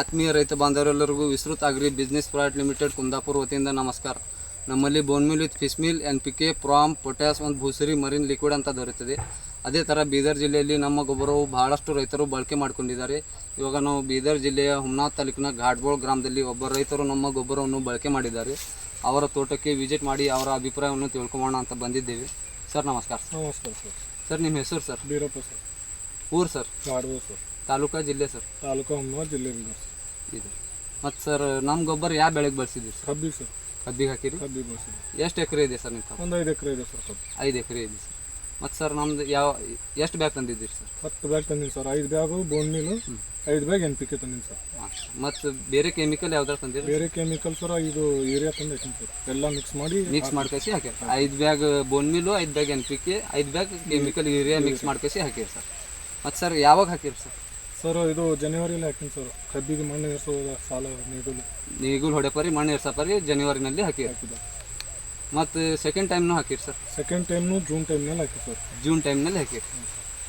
ಆತ್ಮೀಯ ರೈತ ಬಾಂಧವರೆಲ್ಲರಿಗೂ ವಿಸ್ತೃತ agri business private limited Kundapura ವತಿಯಿಂದ ನಮಸ್ಕಾರ. ನಮ್ಮಲ್ಲಿ bonemeal with fish meal N P K from potash ಒಂದು ಭೂಸರಿ ಮರಿನ್ ಲಿಕ್ವಿಡ್ ಅಂತ ದೊರೆಯುತ್ತದೆ. ಅದೇ ಥರ ಬೀದರ್ ಜಿಲ್ಲೆಯಲ್ಲಿ ನಮ್ಮ ಗೊಬ್ಬರವು ಬಹಳಷ್ಟು ರೈತರು ಬಳಕೆ ಮಾಡಿಕೊಂಡಿದ್ದಾರೆ. ಇವಾಗ ನಾವು ಬೀದರ್ ಜಿಲ್ಲೆಯ ಹುಮ್ನಾಥ್ ತಾಲೂಕಿನ ಘಾಟ್ಬೋಳ್ ಗ್ರಾಮದಲ್ಲಿ ಒಬ್ಬ ರೈತರು ನಮ್ಮ ಗೊಬ್ಬರವನ್ನು ಬಳಕೆ ಮಾಡಿದ್ದಾರೆ. ಅವರ ತೋಟಕ್ಕೆ ವಿಸಿಟ್ ಮಾಡಿ ಅವರ ಅಭಿಪ್ರಾಯವನ್ನು ತಿಳ್ಕೊಳ್ಳೋಣ ಅಂತ ಬಂದಿದ್ದೇವೆ. ಸರ್, ನಮಸ್ಕಾರ. ನಮಸ್ಕಾರ ಸರ್. ಸರ್ ನಿಮ್ಮ ಹೆಸರು ಸರ್? ಬೀರಪ್ಪ ಸರ್. ಊರು ಸರ್? ಕಾಡ್ಬೋದು ಸರ್. ತಾಲೂಕಾ ಜಿಲ್ಲೆ ಸರ್? ತಾಲೂಕು ಹಮ್ಮ ಜಿಲ್ಲೆ ಸರ್. ಇದು. ಮತ್ತು ಸರ್ ನಮ್ಮ ಗೊಬ್ಬರ ಯಾವ ಬೆಳೆಗೆ ಬಳಸಿದ್ದೀರಿ ಸರ್? ಕಬ್ಬಿಗೆ ಸರ್. ಕಬ್ಬಿಗೆ ಹಾಕಿರಿ? ಕಬ್ಬಿಗೆ ಬಳಸಿದ್ವಿ ಎಷ್ಟು ಎಕರೆ ಇದೆ ಸರ್ ನಿಮ್ಮ ಒಂದು ಐದು ಎಕರೆ ಇದೆ ಸರ್ ಕಬ್ಬು. ಐದು ಎಕರೆ ಇದೆ ಸರ್. ಮತ್ತು ಸರ್ ನಮ್ದು ಯಾವ ಎಷ್ಟು ಬ್ಯಾಗ್ ತಂದಿದ್ದೀರಿ ಸರ್ ಹತ್ತು ಬ್ಯಾಗ್ ತಂದೀನಿ ಸರ್ ಐದು ಬ್ಯಾಗು ಬೋನ್ ಮೀಲು ಐದು ಬ್ಯಾಗ್ ಎನ್ ಪಿ ಕೆ ತಂದೀನಿ ಸರ್ ಮತ್ತು ಬೇರೆ ಕೆಮಿಕಲ್ ಯಾವ್ದಾರು ತಂದಿರಿ ಬೇರೆ ಕೆಮಿಕಲ್ ಸರ್ ಇದು ಯೂರಿಯಾ ತಂದು ಹಾಕಿನಿ ಸರ್ ಎಲ್ಲ ಮಿಕ್ಸ್ ಮಾಡಿ ಮಿಕ್ಸ್ ಮಾಡ್ಕೇಸಿ ಹಾಕಿರಿ ಐದು ಬ್ಯಾಗ್ ಬೋನ್ ಮೀಲು ಐದು ಬ್ಯಾಗ್ ಎನ್ ಪಿ ಕೆ ಐದು ಬ್ಯಾಗ್ ಕೆಮಿಕಲ್ ಯೂರಿಯಾ ಮಿಕ್ಸ್ ಮಾಡ್ಕೇಸಿ ಹಾಕಿರಿ ಸರ್ ಮತ್ತು ಸರ್ ಯಾವಾಗ ಹಾಕಿರಿ ಸರ್ ಸರ್ ಇದು ಜನವರಿಲಿ ಹಾಕಿನಿ ಸರ್ ಕಬ್ಬಿಗೆ ಮಣ್ಣು ಏರ್ಸೋ ಸಾಲ ನೀಡಲು ನೀಗುಲ್ ಹೊಡೆಪರಿ ಮಣ್ಣು ಎರ್ಸಪರಿ ಜನವರಿನಲ್ಲಿ ಹಾಕಿ ಹಾಕಿದೆ ಮತ್ತು ಸೆಕೆಂಡ್ ಟೈಮ್ನು ಹಾಕಿರಿ ಸರ್ ಸೆಕೆಂಡ್ ಟೈಮ್ನು ಜೂನ್ ಟೈಮ್ನಲ್ಲಿ ಹಾಕಿ ಸರ್ ಜೂನ್ ಟೈಮ್ನಲ್ಲಿ ಹಾಕಿರಿ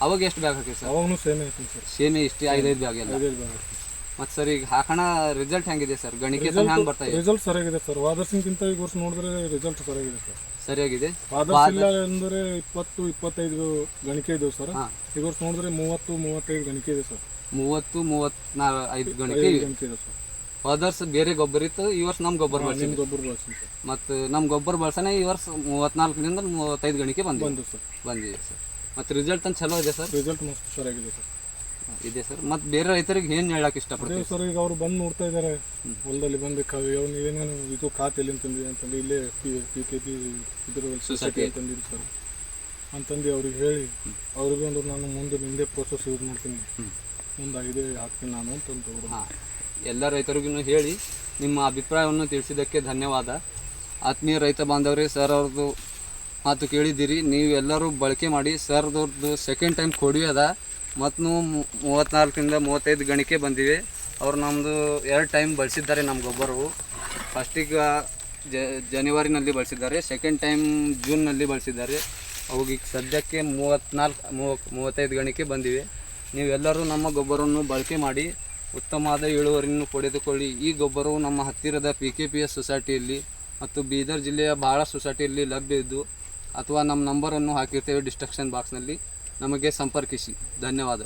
ಅವಾಗ ಎಷ್ಟು ಬ್ಯಾಗ್ ಹಾಕಿರಿ ಸರ್ ಅವಾಗೂ ಸೇಮ್ ಹಾಕಿನಿ ಸರ್ ಸೇಮೇ ಇಷ್ಟು ಐದೈದು ಬ್ಯಾಗ್ ಎಲ್ಲ. ಐದೈದು ಬ್ಯಾಗ್ ಮತ್ತು ಸರ್ ಈಗ ಹಾಕೋಣ ರಿಸಲ್ಟ್ ಹೆಂಗಿದೆ ಸರ್ ಗಣಿಕೆ ಹ್ಯಾಂಗ್ ಬರ್ತಾ ಇದೆ? ರಿಸಲ್ಟ್ ಸರಿಯಾಗಿದೆ ಸರ್ ವಾದರ್ಸಿನ್ಗಿಂತ ಈ ವರ್ಷ ನೋಡಿದ್ರೆ ರಿಸಲ್ಟ್ ಸರಿಯಾಗಿದೆ ಸರ್ ಸರಿಯಾಗಿದೆ? ವಾದರ್ಸ್ ಇಲ್ಲ ಅಂದ್ರೆ ಇಪ್ಪತ್ತು ಇಪ್ಪತ್ತೈದು ಗಣಿಕೆ ಇದೆ ಸರ್ ಈ ವರ್ಷ ನೋಡಿದ್ರೆ ಮೂವತ್ತು ಮೂವತ್ತೈದು ಗಣಿಕೆ ಇದೆ ಸರ್ ಮೂವತ್ತು ಮೂವತ್ನಾಲ್ಕು ಐದು ಗಣಿಕೆ ಗಣಿಕೆ ಇದೆ ಸರ್ ಹೋದರ್ಸ್ ಬೇರೆ ಗೊಬ್ಬರ ಇತ್ತು ಈ ವರ್ಷ ನಮ್ಮ ಗೊಬ್ಬರ ಬಳಸಿ ಗೊಬ್ಬರ ಬಳಸಿ ಮತ್ತು ನಮ್ಮ ಗೊಬ್ಬರ ಬಳಸನೆ ಈ ವರ್ಷ ಮೂವತ್ನಾಲ್ಕರಿಂದ ಮೂವತ್ತೈದು ಗಣಿಕೆ ಬಂದು ಬಂದು ಸರ್. ಬಂದಿದೆ ಸರ್. ಮತ್ತು ರಿಸಲ್ಟ್ ಅಂತ ಚಲೋ ಇದೆ ಸರ್? ರಿಸಲ್ಟ್ ಮಸ್ತ್ ಸರಿಯಾಗಿದೆ ಸರ್. ಇದೆ ಸರ್. ಮತ್ತು ಬೇರೆ ರೈತರಿಗೆ ಏನು ಹೇಳಕ್ಕೆ ಇಷ್ಟಪಡ್ತೀವಿ ಸರ್ ಈಗ ಅವ್ರು ಬಂದು ನೋಡ್ತಾ ಇದ್ದಾರೆ ಹೊಲದಲ್ಲಿ ಬಂದು ಕವಿ ಅವ್ನು ಏನೇನು ಇದು ಖಾತೆ ಎಲ್ಲಿ ಅಂತಂದು ಅಂತಂದು ಇಲ್ಲೇ ಪಿ ಪಿ ಕೆ ಪಿ ಇದ್ರ ಸೊಸೈಟಿ ಅಂತಂದಿದ್ದು ಸರ್. ಅಂತಂದು ಅವ್ರಿಗೆ ಹೇಳಿ ಅವ್ರಿಗೆ ಒಂದು ನಾನು ಮುಂದೆ ನಿಂದೆ ಪ್ರೋಸೆಸ್ ಯೂಸ್ ಮಾಡ್ತೀನಿ ಮುಂದೆ ಇದೇ ಹಾಕ್ತೀನಿ ನಾನು ಅಂತಂದು ಅವರು. ಎಲ್ಲ ರೈತರಿಗೂ ಹೇಳಿ ನಿಮ್ಮ ಅಭಿಪ್ರಾಯವನ್ನು ತಿಳಿಸಿದ್ದಕ್ಕೆ ಧನ್ಯವಾದ. ಆತ್ಮೀಯ ರೈತ ಬಾಂಧವರೇ, ಸರ್ ಅವ್ರದ್ದು ಮಾತು ಕೇಳಿದ್ದೀರಿ. ನೀವು ಎಲ್ಲರೂ ಬಳಕೆ ಮಾಡಿ ಸರ್ದವ್ರದ್ದು ಸೆಕೆಂಡ್ ಟೈಮ್ ಕೊಡಿ ಅದ. ಮತ್ತು ಮೂವತ್ತ್ನಾಲ್ಕರಿಂದ ಮೂವತ್ತೈದು ಗಣಿಕೆ ಬಂದಿವೆ. ಅವ್ರು ನಮ್ಮದು ಎರಡು ಟೈಮ್ ಬಳಸಿದ್ದಾರೆ ನಮ್ಮ ಗೊಬ್ಬರವು ಫಸ್ಟಿಗೆ ಜನವರಿನಲ್ಲಿ ಬಳಸಿದ್ದಾರೆ. ಸೆಕೆಂಡ್ ಟೈಮ್ ಜೂನ್ನಲ್ಲಿ ಬಳಸಿದ್ದಾರೆ. ಅವಾಗ ಈಗ ಸದ್ಯಕ್ಕೆ ಮೂವತ್ತ್ನಾಲ್ಕು ಮೂವ ಮೂವತ್ತೈದು ಗಣಿಕೆ ಬಂದಿವೆ. ನೀವೆಲ್ಲರೂ ನಮ್ಮ ಗೊಬ್ಬರವನ್ನು ಬಳಕೆ ಮಾಡಿ ಉತ್ತಮವಾದ ಇಳುವರಿಯನ್ನು ಪಡೆದುಕೊಳ್ಳಿ. ಈ ಗೊಬ್ಬರವು ನಮ್ಮ ಹತ್ತಿರದ ಪಿ ಕೆ ಪಿ ಎಸ್ ಸೊಸೈಟಿಯಲ್ಲಿ ಮತ್ತು ಬೀದರ್ ಜಿಲ್ಲೆಯ ಬಹಳ ಸೊಸೈಟಿಯಲ್ಲಿ ಲಭ್ಯ ಇದ್ದು, ಅಥವಾ ನಮ್ಮ ನಂಬರನ್ನು ಹಾಕಿರ್ತೇವೆ ಡಿಸ್ಟ್ರಕ್ಷನ್ ಬಾಕ್ಸ್ನಲ್ಲಿ. ನಮಗೆ ಸಂಪರ್ಕಿಸಿ. ಧನ್ಯವಾದ.